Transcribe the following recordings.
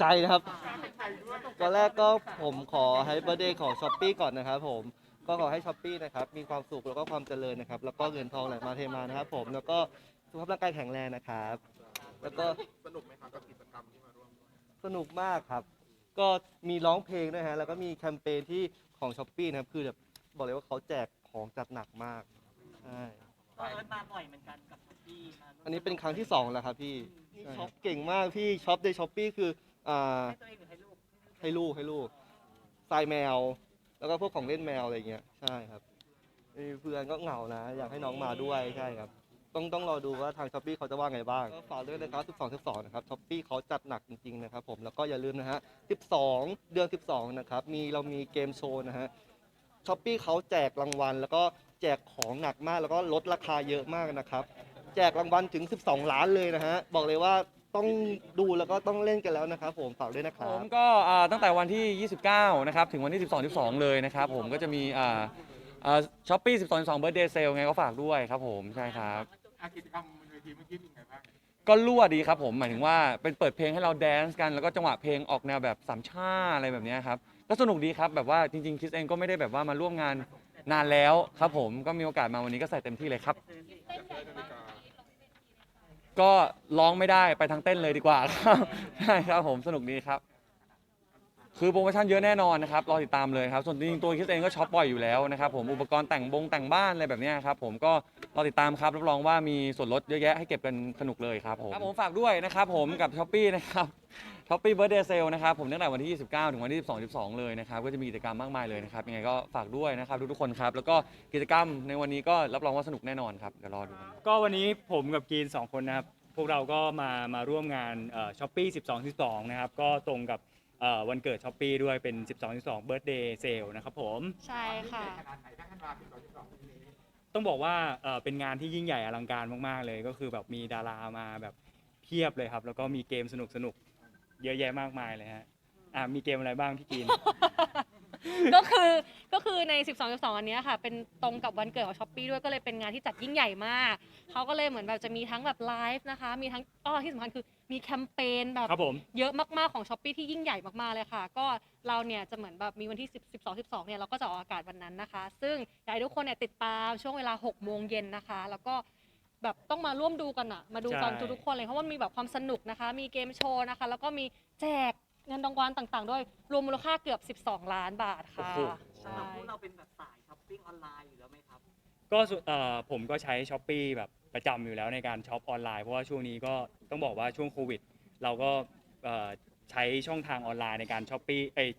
ใจนะครับ ตอนแรกก็ผมขอให้เบอร์เดย์ของช้อปปี้ก่อนนะครับ ผมก็ขอให้ช้อปปี้นะครับมีความสุขแล้วก็ความเจริญนะครับ แล้วก็เงินทองไหลมาเทมานะครับ ผมแล้วก็สุขภาพร่างกายแข็งแรงนะครับ แล้วก็สนุกไหมครับกับกิจกรรมที่มาร่วมสนุกมากครับ ก็มีร้องเพลงด้วยฮะแล้วก็มีแคมเปญที่ของช้อปปี้นะครับคือแบบบอกเลยว่าเขาแจกของจัดหนักมากใช่ก็เอิร์ธมาบ่อยเหมือนกันกับพี่มาร่วมอันนี้เป็นครั้งที่สองแล้วครับพี่อืมใช่ช็อปเก่งมากพี่ช็อปในช้อปปี้คือ อ่าให้ตัวเองหรือให้ลูกให้ลูกให้ลูกทรายแมว แล้วก็พวกของเล่นแมวอะไรเงี้ยใช่ครับมีเพื่อนก็เหงานะ อยากให้น้องมาด้วยใช่ครับ ต้องต้องรอดูว่าทางช้อปปี้เขาจะว่าไงบ้างก็ฝากด้วยนะครับ12 12นะครับช้อปปี้เขาจัดหนักจริงๆนะครับผมแล้วก็อย่าลืมนะฮะ12 เดือน 12นะครับมีเรามีเกมโชว์นะฮะช้อปปี้เขาแจกรางวัล แล้วก็แจกของหนักมากแล้วก็ลดราคาเยอะมากนะครับ แจกรางวัลถึง 12 ล้านเลยนะฮะบอกเลยว่า ต้องดูแล้วก็ต้องเล่นกันแล้วนะครับผมฝากด้วยนะคผรับ มก็อ่าตั้งแต่วันที่ 29 นะครับ ถึงวันที่ 12 12 เลยนะครับ ผมก็จะมีอ่าช้อปปี้ 12 12 Birthday Sale ไงก็ฝากด้วยครับผมใช่ครับ อากิจกรรมบนเวทีเมื่อกี้เป็นไงบ้างก็รั่วดีครับผม หมายถึงว่าเป็นเปิดเพลงให้เราแดนซ์กัน แล้วก็จังหวะเพลงออกแนวแบบสามชาอะไรแบบเนี้ยครับ ก็สนุกดีครับ แบบว่าจริง ๆ คิสเองก็ไม่ได้แบบว่ามาร่วมงานนานแล้วครับผม ก็มีโอกาสมาวันนี้ก็ใส่เต็มที่เลยครับก็็ร้องไม่ได้ไปทางเต้นเลยดีกว่าครับใช่ครับผมสนุกดีครับ คือโปรโมชั่นเยอะแน่นอนนะครับรอติดตามเลยครับ ส่วนจริงๆตัวคิสเองก็ช็อปบ่อยอยู่แล้วนะครับผมอุปกรณ์แต่งบงแต่งบ้านอะไรแบบเนี้ยครับผมก็รอติดตามครับรับรองว่ามีส่วนลดเยอะแยะให้เก็บกันสนุกเลยครับผมครับผมฝากด้วยนะครับผมกับช้อปปี้นะครับ ช้อปปี้เบิร์ดเดย์เซลนะครับผมตั้งแต่วันที่ 29 ถึงวันที่ 12 12 เลยนะครับ ก็จะมีกิจกรรมมากมายเลยนะครับยังไงก็ฝากด้วยนะครับทุกๆคนครับ แล้วก็กิจกรรมในวันนี้ก็รับรองว่าสนุกแน่นอนครับเดี๋ยวรอดูกัน ก็วันนี้ผมกับกรีนสองคนนะครับ พวกเราก็มามาร่วมงานช้อปปี้12 12 นะครับ ก็ตรงกับเอ่อวันเกิดช้อปปี้ด้วยเป็น 12 12 Birthday Sale นะครับผม ใช่ค่ะขนาดไหนถ้าขนาด12 12ปีนี้ต้องบอกว่าเอ่อเป็นงานที่ยิ่งใหญ่อลังการมาก ๆ เลย ก็คือแบบมีดารามาแบบเพียบเลยครับ แล้วก็มีเกมสนุกสนุกๆ เยอะแยะมากมายเลยฮะอะมีเกมอะไรบ้างพี่กรีนก็คือก็คือใน 12 12 อันเนี้ยค่ะ เป็นตรงกับวันเกิดของช้อปปีด้วยก็เลยเป็นงานที่จัดยิ่งใหญ่มาก เขาก็เลยเหมือนแบบจะมีทั้งแบบไลฟ์นะคะ มีทั้งอ้อที่สำคัญคือมีแคมเปญแบบ ครับผม เยอะมาก ๆ ของช้อปปีที่ยิ่งใหญ่มาก ๆ เลยค่ะ ก็เราเนี่ยจะเหมือนแบบมีวันที่10 12 12เนี่ยเราก็จะออกอากาศวันนั้นนะคะ ซึ่งอยากให้ทุกคนเนี่ยติดตามช่วงเวลา 6 โมงเย็นนะคะ แล้วก็ แบบต้องมาร่วมดูกันอะมาดูกันใช่ ทุกๆคนเลยเพราะว่ามีแบบความสนุกนะคะ มีเกมโชว์นะคะ แล้วก็มีแจกเงินรางวัลต่างๆ ด้วยรวมมูลค่าเกือบ 12 ล้านบาทค่ะโอ้โหใช่สำหรับพวกเราเป็นแบบสายช้อปปิ้งออนไลน์อยู่แล้วไหมครับ ก็ส่วนเอ่อผมก็ใช้ช้อปปีแบบประจำอยู่แล้วในการช็อปออนไลน์เพราะว่าช่วงนี้ก็ต้องบอกว่าช่วงโควิด เราก็เอ่อใช้ช่องทางออนไลน์ในการช้อปปี้เอย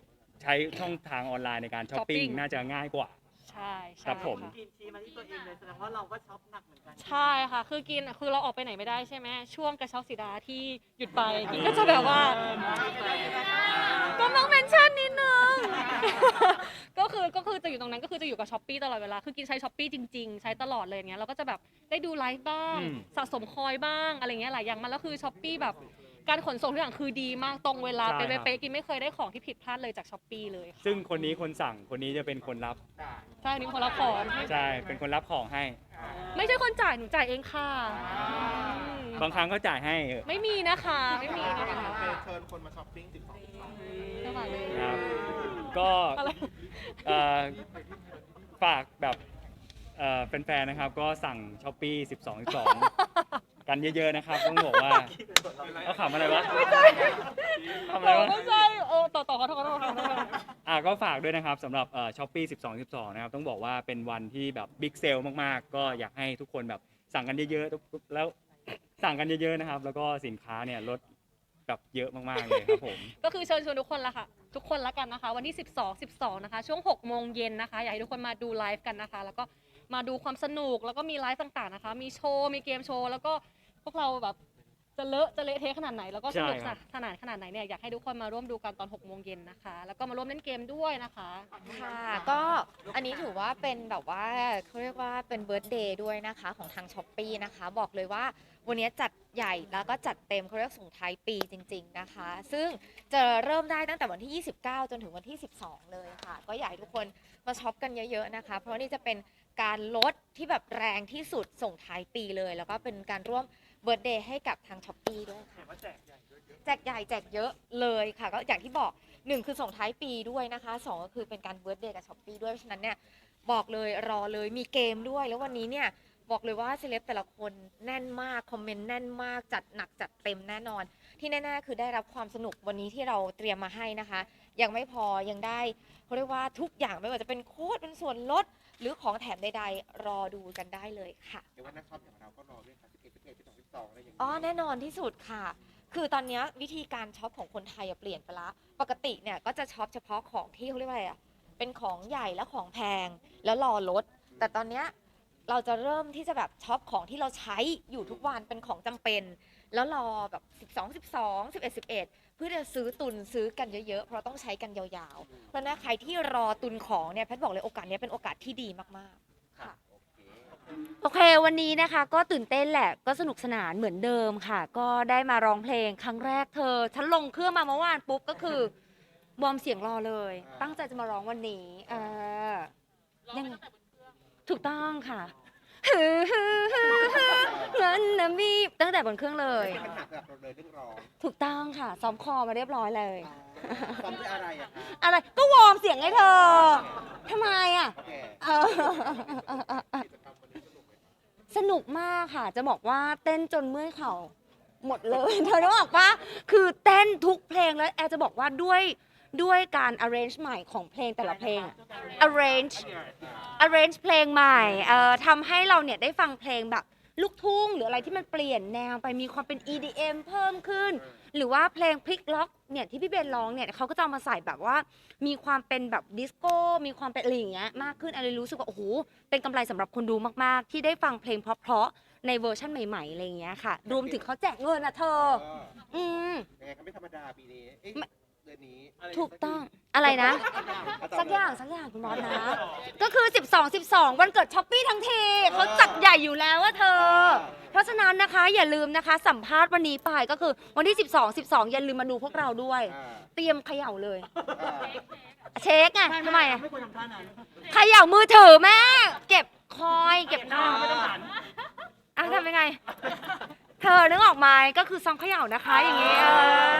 ใช้ช่องทางออนไลน์ในการช้อปปิ้งช้อปปิ้งน่าจะง่ายกว่า ใช่ใช่ครับผมะ กินชี้มาที่ตัวเองเลยแสดงว่าเราก็ช็อปหนักเหมือนกันใช่ค่ะ คือกินคือเราออกไปไหนไม่ได้ใช่ไหมช่วงกระเช้าสีดาที่หยุดไปกินก็จะแบบว่า ก็ต้องเมนชั่นนิดนึง ก็คือก็คือจะอยู่ตรงนั้นก็คือจะอยู่กับช้อปปี้ตลอดเวลา คือกินใช้ช้อปปี้จริงๆ ใช้ตลอดเลยอย่างเงี้ยเราก็จะแบบได้ดูไลฟ์บ้าง อืม สะสมคอยบ้างอะไรเงี้ยหลายอย่างมันแล้วคือช้อปปี้แบบ การขนส่งทุกอย่างคือดีมากตรงเวลาใช่เป๊ครับะๆกินไม่เคยได้ของที่ผิดพลาดเลยจากช้อปปี้เลยค่ะซึ่งคนนี้คนสั่งคนนี้จะเป็นคนรับ ใช่อันนี้คนละของใช่ เป็นคนรับของให้ ไม่ใช่คนจ่ายหนูจ่ายเองค่ะอืมบางครั้งก็จ่ายให้เออไม่มีนะคะไม่มีนะคะเชิญคนมาช้อปปิ้ง12 12เท่าไหร่เลยครับ ก็อะไรเอ่อฝากแบบเอ่อแฟนๆนะครับ ก็สั่งช้อปปี้12 12 กันเยอะๆนะครับต้องบอกว่าเอาขำอะไรวะทำอะไรต่อวะ ไม่ใช่เออต่อต่อขอโทษขอโทษขอโทษอะก็ฝากด้วยนะครับสำหรับช้อปปี้12 12 นะครับ ต้องบอกว่าเป็นวันที่แบบบิ๊กเซลมากๆ ก็อยากให้ทุกคนแบบสั่งกันเยอะๆ แล้วสั่งกันเยอะๆนะครับ แล้วก็สินค้าเนี่ยลดแบบเยอะมากๆเลยครับผม ก็คือเชิญชวนทุกคนละค่ะ ทุกคนละกันนะคะ วันที่ 12 12 นะคะ ช่วง 6 โมงเย็นนะคะ อยากให้ทุกคนมาดูไลฟ์กันนะคะ แล้วก็ มาดูความสนุกแล้วก็มีไลฟ์ต่างๆนะคะ มีโชว์ มีเกมโชว์ แล้วก็พวกเราแบบ จะเลอะจะเละเทะขนาดไหนแล้วก็สนุกใช่ครับ สนานขนาดไหนเนี่ยอยากให้ทุกคนมาร่วมดูกันตอน6โมงเย็นนะคะ แล้วก็มาร่วมเล่นเกมด้วยนะคะ ค่ะก็อันนี้ถือว่าเป็นแบบว่าเขาเรียกว่าเป็นเบิร์ตเดย์ด้วยนะคะของทางช้อปปีนะคะ บอกเลยว่าวันนี้จัดใหญ่แล้วก็จัดเต็มเขาเรียกส่งท้ายปีจริง ๆนะคะ ซึ่งจะเริ่มได้ตั้งแต่วันที่ 29 จนถึงวันที่ 12 เลยค่ะ ก็อยากให้ทุกคนมาช็อปกันเยอะๆนะคะ เพราะนี่จะเป็นการลดที่แบบแรงที่สุดส่งท้ายปีเลย แล้วก็เป็นการร่วม เบิร์ตเดย์ให้กับทางช้อปปีด้วยค่ะแจกใหญ่แจกเยอะเลยค่ะ ก็อย่างที่บอกหนึ่งคือส่งท้ายปีด้วยนะคะสองก็คือเป็นการเบิร์ d เดย์กับช้อปปีด้วยเพราะฉะนั้นเนี่ยบอกเลยรอเลยมีเกมด้วย แล้ววันนี้เนี่ยบอกเลยว่าเซเลบแต่ละคนแน่นมาก คอมเมนต์แน่นมาก จัดหนักจัดเต็มแน่นอน ที่แน่ๆคือได้รับความสนุกวันนี้ที่เราเตรียมมาให้นะคะ ยังไม่พอยังได้เขาเรียกว่าทุกอย่างไม่ว่าจะเป็นโค้ดเป็นส่วนลด หรือของแถมใดๆ รอดูกันได้เลยค่ะ เดี๋ยวว่านักช็อปอย่างเราก็รอด้วยค่ะ 11 12 12อะไรอย่างนี้อ๋อแน่นอนที่สุดค่ะ คือตอนเนี้ยวิธีการช็อปของคนไทยอะเปลี่ยนไปละ ปกติเนี่ยก็จะช็อปเฉพาะของที่เขาเรียกว่าอะไรอะเป็นของใหญ่และของแพงแล้วรอลด แต่ตอนเนี้ยเราจะเริ่มที่จะแบบช็อปของที่เราใช้อยู่ทุกวันเป็นของจำเป็น แล้วรอแบบ12 12 11 11 เพื่อจะซื้อตุนซื้อกันเยอะๆ เพราะต้องใช้กันยาวๆ เพราะฉะนั้นใครที่รอตุนของเนี่ยแพทย์บอกเลยโอกาสเนี้ยเป็นโอกาสที่ดีมากๆ ค่ะ โอเค วันนี้นะคะก็ตื่นเต้นแหละก็สนุกสนานเหมือนเดิมค่ะ ก็ได้มาร้องเพลงครั้งแรกเธอฉันลงเครื่องมาเมื่อวานปุ๊บก็คือวอร์มเสียงรอเลย ตั้งใจจะมาร้องวันนี้เออยังถูกต้องค่ะฮือฮือฮือฮือเงินนะมีตั้งแต่บนเครื่องเลยปัญหาสำหรับเราเลยเรื่องร้องถูกต้องค่ะซ้อมคอมาเรียบร้อยเลย ซ้อมด้วยอะไรอะคะอะไรก็วอร์มเสียงให้เธอทำไมอะโอเค เออ สนุกมากค่ะ จะบอกว่าเต้นจนเมื่อยเข่าหมดเลย เธอรู้บอกปะคือเต้นทุกเพลงแล้วแอร์จะบอกว่าด้วยด้วยการ arrange ใหม่ของเพลงแต่ละเพลงอะ arrange arrange เพลงใหม่เอ่อทำให้เราเนี่ยได้ฟังเพลงแบบ ลูกทุ่งหรืออะไรที่มันเปลี่ยนแนวไปมีความเป็น EDM เพิ่มขึ้น หรือว่าเพลงพลิกล็อกเนี่ยที่พี่เบนร้องเนี่ยเขาก็จะเอามาใส่แบบว่า มีความเป็นแบบดิสโก้มีความเป็นอะไรอย่างเงี้ยมากขึ้นอะไรรู้สึกว่าโอ้โหเป็นกำไรสำหรับคนดูมากๆ ที่ได้ฟังเพลงเพราะๆในเวอร์ชั่นใหม่ๆอะไรอย่างเงี้ยค่ะ รวมถึงเขาแจกเงินอะเธอ อืม ยังไงก็ไม่ธรรมดาปีนี้เอ้ยไม่ เดือนนี้ถูกต้องอะไรนะ สักอย่างสักอย่างคุณมอสนะ ก็คือ 12 12 วันเกิดช้อปปี้ทั้งทีเขาจัดใหญ่อยู่แล้วว่าเธอ เพราะฉะนั้นนะคะอย่าลืมนะคะสัมภาษณ์วันนี้ไปก็คือวันที่ 12 12 อย่าลืมมาดูพวกเราด้วย อ่าเตรียมเขย่าเลย อ่าเช็คไงทำไมอะไม่ควรทำท่านั้นเขย่ามือถือแม่เก็บคอยเก็บคอยไม่ต้องหันอะทำยังไง เธอนึกออกไหมก็คือซองเขย่านะคะอย่างเงี้ย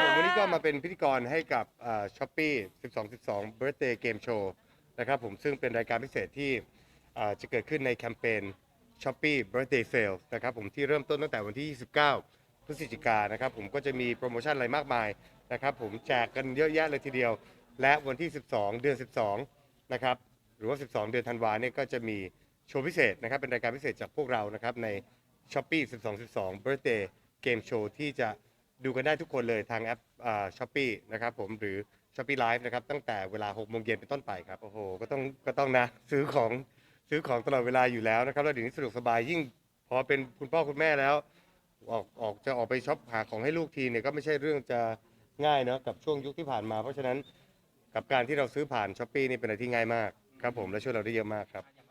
ผมวันนี้ก็มาเป็นพิธีกรให้กับช้อปปี้12 12 Birthday Game Show นะครับผมซึ่งเป็นรายการพิเศษที่อ่าจะเกิดขึ้นในแคมเปญ Shopee Birthday Sale นะครับผมที่เริ่มต้นตั้งแต่วันที่ 29 พฤศจิกายนนะครับผมก็จะมีโปรโมชั่นอะไรมากมายนะครับผมแจกกันเยอะแยะเลยทีเดียว และวันที่ 12 เดือน 12 นะครับ หรือว่า 12 เดือนธันวาเนี่ยก็จะมีโชว์พิเศษนะครับเป็นรายการพิเศษจากพวกเรานะครับใน Shopee 12 12 Birthday Game Show ที่จะดูกันได้ทุกคนเลยทางแอปช้อปปี้นะครับผมหรือ s h o p ปี้ไลฟ์นะครับตั้งแต่เวลา6โมงเย็นเป็นต้นไปครับ โอ้โห ก็ต้องก็ต้องนะซื้อของซื้อของตลอดเวลาอยู่แล้วนะครับแล้วเดี๋ยวนี้สะดวกสบายยิ่งพอเป็นคุณพ่อคุณแม่แล้วออกออกจะออกไปช็อปหาของให้ลูกทีเนี่ยก็ไม่ใช่เรื่องจะง่ายเนาะกับช่วงยุคที่ผ่านมา เพราะฉะนั้นกับการที่เราซื้อผ่านช้อปปี้นี่เป็นอะไรที่ง่ายมากครับผมและช่วยเราได้เยอะมากครับ